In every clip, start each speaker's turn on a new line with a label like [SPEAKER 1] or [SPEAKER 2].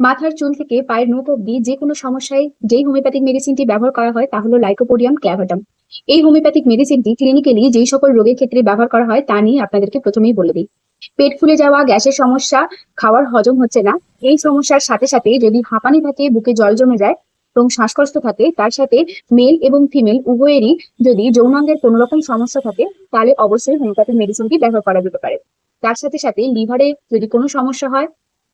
[SPEAKER 1] মাথার চুল থেকে পায়ের নোট অব্দি যে কোনো সমস্যায় যেই হোমিওপ্যাথিক মেডিসিনটি ব্যবহার করা হয় তা হলো লাইকোপোডিয়াম ক্ল্যাভাটাম এই হোমিওপ্যাথিক মেডিসিনটি ক্লিনিক্যালি যেই সকল রোগের ক্ষেত্রে ব্যবহার করা হয় তা নিয়ে আপনাদেরকে প্রথমেই বলে দিই। পেট ফুলে যাওয়া, গ্যাসের সমস্যা, খাওয়ার হজম হচ্ছে না। এই সমস্যার সাথে সাথে যদি হাঁপানি থাকে, বুকে জল জমে যায় এবং শ্বাসকষ্ট থাকে, তার সাথে মেল এবং ফিমেল উভয়েরই যদি যৌনাঙ্গের কোনো রকম সমস্যা থাকে, তাহলে অবশ্যই হোমিওপ্যাথিক মেডিসিনটি ব্যবহার করা যেতে পারে। তার সাথে সাথে লিভারে যদি কোনো সমস্যা হয়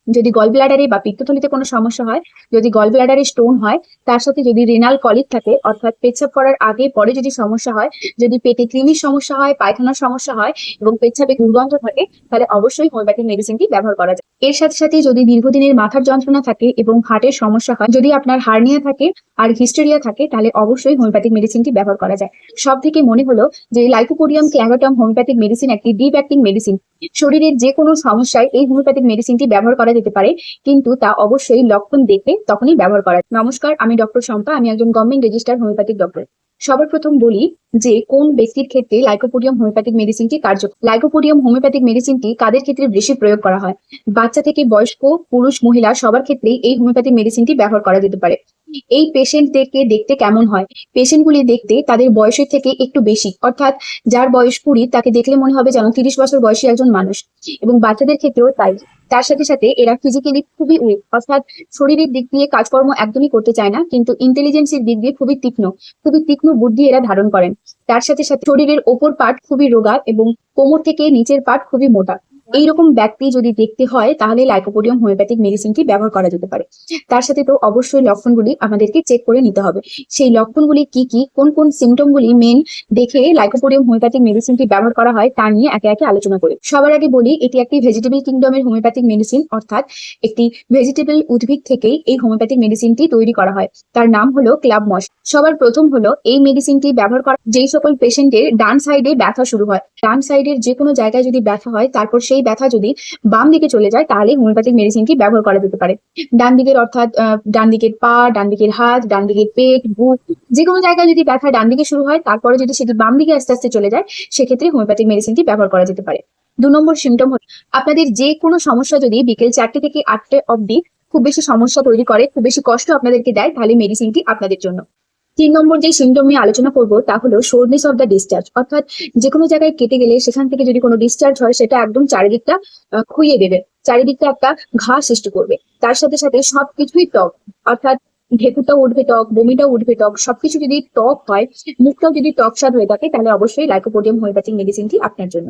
[SPEAKER 1] যদি গল ব্লাডারে বা পিত্তথলিতে কোনো সমস্যা হয়, যদি গল ব্লাডারে স্টোন হয়, তার সাথে যদি রেনাল কলিক থাকে, অর্থাৎ পেচ্ছাপ করার আগে পরে যদি সমস্যা হয়, যদি পেটে কৃমির সমস্যা হয়, পায়খানার সমস্যা হয় এবং পেচ্ছাপে দুর্গন্ধ থাকে, তাহলে অবশ্যই হোমিওপ্যাথিক মেডিসিনটি ব্যবহার করা যায়। এর সাথে সাথে যদি দীর্ঘদিনের মাথার যন্ত্রণা থাকে এবং হার্টের সমস্যা হয়, যদি আপনার হার্নিয়া থাকে আর হিস্টেরিয়া থাকে, তাহলে অবশ্যই হোমিওপ্যাথিক মেডিসিনটি ব্যবহার করা যায়। সব থেকে মনে হলো যে লাইকোপোডিয়াম ক্ল্যাগোটাম হোমিওপ্যাথিক মেডিসিন একটি ডিপ অ্যাক্টিং মেডিসিন শরীরের যে কোনো সমস্যায় এই হোমিওপ্যাথিক মেডিসিনটি ব্যবহার করা যেতে পারে, কিন্তু তা অবশ্যই লক্ষণ দেখে তখনই ব্যবহার করা। নমস্কার, আমি ডক্টর শম্পা, আমি একজন গভর্নমেন্ট রেজিস্টার হোমিওপ্যাথিক ডক্টর সবার প্রথম বলি যে, কোন ব্যক্তির ক্ষেত্রে লাইকোপোডিয়াম হোমিওপ্যাথিক মেডিসিনটি কার্য লাইকোপোডিয়াম হোমিওপ্যাথিক মেডিসিনটি কাদের ক্ষেত্রে বেশি প্রয়োগ করা হয়? বাচ্চা থেকে বয়স্ক, পুরুষ, মহিলা সবার ক্ষেত্রেই এই হোমিওপ্যাথিক মেডিসিনটি ব্যবহার করা যেতে পারে। এই পেশেন্টদেরকে দেখতে কেমন হয়? পেশেন্টগুলি দেখতে তাদের বয়সের থেকে একটু বেশি। অর্থাৎ যার বয়স কুড়ি, তাকে দেখলে মনে হবে যেন তিরিশ বছর বয়সী একজন মানুষ। এবং বাচ্চাদের ক্ষেত্রেও তাই। তার সাথে সাথে এরা ফিজিক্যালি খুবই উইক অর্থাৎ শরীরের দিক দিয়ে কাজকর্ম একদমই করতে চায় না, কিন্তু ইন্টেলিজেন্সের দিক দিয়ে খুবই তীক্ষ্ণ। খুবই তীক্ষ্ণ বুদ্ধি এরা ধারণ করেন। তার সাথে সাথে শরীরের ওপর পার্ট খুবই রোগা এবং কোমর থেকে নিচের পার্ট খুবই মোটা। এইরকম ব্যক্তি যদি দেখতে হয়, তাহলে লাইকোপোডিয়াম হোমিওপ্যাথিক মেডিসিনটি ব্যবহার করা যেতে পারে। তার সাথে তো অবশ্যই লক্ষণগুলি আমাদেরকে চেক করে নিতে হবে। সেই লক্ষণগুলি কি কি, কোন কোন সিমটমগুলি মেন দেখে লাইকোপোডিয়াম হোমিওপ্যাথিক মেডিসিনটি ব্যবহার করা হয়, তা নিয়ে একে একে আলোচনা করি। সবার আগে বলি, এটি একটি ভেজিটেবল কিংডমের হোমিওপ্যাথিক মেডিসিন অর্থাৎ একটি ভেজিটেবল উদ্ভিদ থেকেই এই হোমিওপ্যাথিক মেডিসিনটি তৈরি করা হয়। তার নাম হলো ক্লাব মশ সবার প্রথম হলো এই মেডিসিনটি ব্যবহার করা, যেই সকল পেশেন্টের ডান সাইডে ব্যথা শুরু হয়। ডান সাইডের যে কোনো জায়গায় যদি ব্যথা হয়, তারপর সেই ব্যথা যদি বাম দিকে চলে যায়, তাহলে হোমিওপ্যাথিক মেডিসিনটি ব্যবহার করা যেতে পারে? ডান দিকের অর্থাৎ ডান দিকের পা, ডান দিকের হাত, ডান দিকের পেট, বুক যে কোনো জায়গায় যদি ব্যথা ডান দিকে শুরু হয়, তারপরে যদি সেটি বাম দিকে আস্তে আস্তে চলে যায়, সেক্ষেত্রে হোমিওপ্যাথিক মেডিসিনটি ব্যবহার করা যেতে পারে। দু নম্বর সিমটম হল, আপনাদের যে কোনো সমস্যা যদি বিকেল চারটে থেকে আটটে অবধি খুব বেশি সমস্যা তৈরি করে, খুব বেশি কষ্ট আপনাদেরকে দেয়, তাহলে মেডিসিনটি আপনাদের জন্য। তিন নম্বর যে সিমটম নিয়ে আলোচনা করব, তা হলো সোরনেস অফ দ্য ডিসচার্জ অর্থাৎ যে কোনো জায়গায় কেটে গেলে, সেখান থেকে যদি কোনো ডিসচার্জ হয়, সেটা একদম চারিদিকটা খুইয়ে দেবে। চারিদিকটা একটা ঘা সৃষ্টি করবে। তার সাথে সাথে সবকিছুই টক। অর্থাৎ ঢেকুরটাও উঠবে টক, বমিটাও উঠবে টক, সবকিছু যদি টক হয়, মুখটাও যদি টক স্বাদ হয়ে থাকে, তাহলে অবশ্যই লাইকোপোডিয়াম হোমিওপ্যাথিক মেডিসিনটি আপনার জন্য।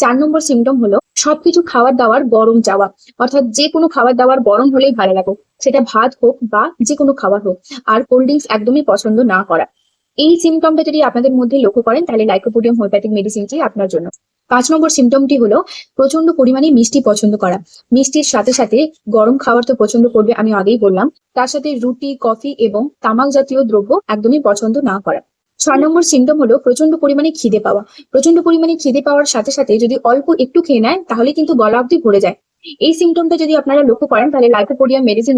[SPEAKER 1] চার নম্বর সিমটম হলো সবকিছু খাবার দাবার গরম চাওয়া অর্থাৎ যে কোনো খাবার দাবার গরম হলেই ভালো লাগে। সেটা ভাত হোক বা যে কোনো খাবার হোক, আর কোল্ড ড্রিঙ্কস একদমই পছন্দ না করা। এই সিমটমটা যদি আপনাদের মধ্যে লক্ষ্য করেন, তাহলে লাইকোপোডিয়াম হোমিওপ্যাথিক মেডিসিনটি আপনার জন্য। পাঁচ নম্বর সিমটমটি হলো প্রচণ্ড পরিমাণে মিষ্টি পছন্দ করা। মিষ্টির সাথে সাথে গরম খাবার তো পছন্দ করবে আমি আগেই বললাম। তার সাথে রুটি, কফি এবং তামাক জাতীয় দ্রব্য একদমই পছন্দ না করা। ছয় নম্বর সিমটম হলো প্রচণ্ড পরিমাণে খিদে পাওয়া। প্রচণ্ড পরিমাণে খিদে পাওয়ার সাথে সাথে যদি অল্প একটু খেয়ে নেয় তাহলে কিন্তু গলা অব্দি ভরে যায়। এই সিমটমটা যদি আপনারা লক্ষ্য করেন, তাহলে লাইকোপোডিয়াম মেডিসিন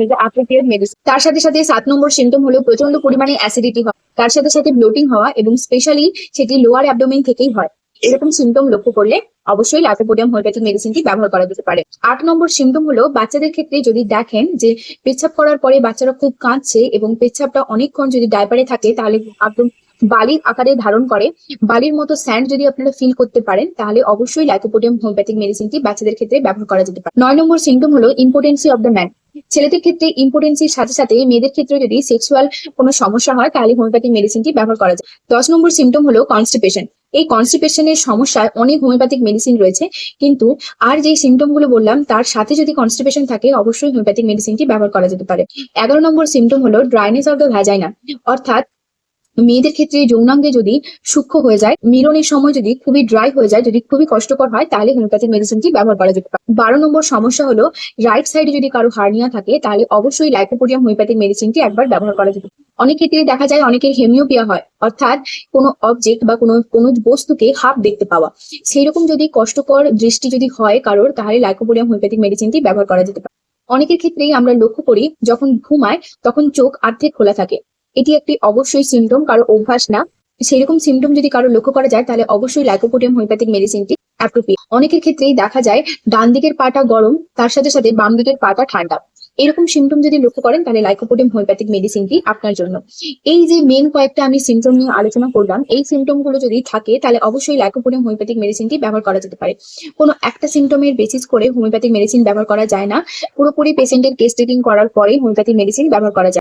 [SPEAKER 1] মেডিসিন তার সাথে সাথে সাত নম্বর সিমটম হলো প্রচণ্ড পরিমাণে অ্যাসিডিটি হওয়া। তার সাথে সাথে ব্লোটিং হওয়া এবং স্পেশালি সেটি লোয়ার অ্যাবডোমেন থেকেই হয়। এরকম সিমটম লক্ষ্য করলে অবশ্যই লাইকোপোডিয়াম হোমিওপ্যাথিক মেডিসিনটি ব্যবহার করা যেতে পারে। আট নম্বর সিমটম হলো বাচ্চাদের ক্ষেত্রে যদি দেখেন যে পেচ্ছাপ করার পরে বাচ্চারা খুব কাঁদছে এবং পেচ্ছাপটা অনেকক্ষণ যদি ডাইপারে থাকে তাহলে একদম বালির আকারে ধারণ করে। বালির মতো স্যান্ড যদি আপনারা ফিল করতে পারেন তাহলে অবশ্যই লাইকোপোডিয়াম হোমিওপ্যাথিক মেডিসিনটি বাচ্চাদের ক্ষেত্রে ব্যবহার করা যেতে পারে। নয় নম্বর সিমটম হলো ইম্পোর্টেন্সি অফ দ্য ম্যান ছেলেদের ক্ষেত্রে ইম্পর্টেন্সির সাথে সাথে মেয়েদের ক্ষেত্রে যদি সেক্সুয়াল কোনো সমস্যা হয়, তাহলে হোমিওপ্যাথিক মেডিসিনটি ব্যবহার করা যায়। দশ নম্বর সিমটম হলো কনস্টিপেশন এই কনস্টিপেশনের সমস্যায় অনেক হোমিওপ্যাথিক মেডিসিন রয়েছে, কিন্তু আর যে সিমটমগুলো বললাম, তার সাথে যদি কনস্টিপেশন থাকে, অবশ্যই হোমিওপ্যাথিক মেডিসিনটি ব্যবহার করা যেতে পারে। এগারো নম্বর সিমটম হলো ড্রাইনেস অফ দ্য ভ্যাজাইনা অর্থাৎ মেয়েদের ক্ষেত্রে যৌনাঙ্গে যদি সূক্ষ্ম হয়ে যায়, মিলনের সময় যদি খুবই ড্রাই হয়ে যায়, যদি খুবই কষ্টকর হয়, তাহলে হোমিওপ্যাথিক মেডিসিনটি ব্যবহার করা যেতে পারে। বারো নম্বর সমস্যা হলো রাইট সাইডে যদি কারও হার্নিয়া থাকে, তাহলে অবশ্যই লাইকোপোডিয়াম হোমিওপ্যাথিক মেডিসিনটি একবার ব্যবহার করা যেতে পারে। অনেক ক্ষেত্রে দেখা যায় অনেকের হেমিওপিয়া হয়, অর্থাৎ কোনো অবজেক্ট বা কোনো কোনো বস্তুকে হাফ দেখতে পাওয়া। সেই রকম যদি কষ্টকর দৃষ্টি যদি হয় কারোর, তাহলে লাইকোপোডিয়াম হোমিওপ্যাথিক মেডিসিনটি ব্যবহার করা যেতে পারে। অনেকের ক্ষেত্রেই আমরা লক্ষ্য করি, যখন ঘুমায়, তখন চোখ আর্ধেক খোলা থাকে। এটি একটি অবশ্যই সিমটম কারও অভ্যাস না। সেরকম সিমটম যদি কারও লক্ষ্য করা যায়, তাহলে অবশ্যই লাইকোপোডিয়াম হোমিওপ্যাথিক মেডিসিনটি অ্যাপ্রোপ্রিয়েট অনেকের ক্ষেত্রেই দেখা যায়, ডান দিকের পাটা গরম, তার সাথে সাথে বাম দিকের পাটা ঠান্ডা। এরকম সিমটম যদি লক্ষ্য করেন, তাহলে লাইকোপোডিয়াম হোমিওপ্যাথিক মেডিসিনটি আপনার জন্য। এই যে মেন কয়েকটা আমি সিমটম নিয়ে আলোচনা করলাম, এই সিমটমগুলো যদি থাকে, তাহলে অবশ্যই লাইকোপোডিয়াম হোমিওপ্যাথিক মেডিসিনটি ব্যবহার করা যেতে পারে। কোনো একটা সিমটমের বেসিস করে হোমিওপ্যাথিক মেডিসিন ব্যবহার করা যায় না। পুরোপুরি পেশেন্টের কেস ট্রিটিং করার পরে হোমিওপ্যাথিক মেডিসিন ব্যবহার করা যায়।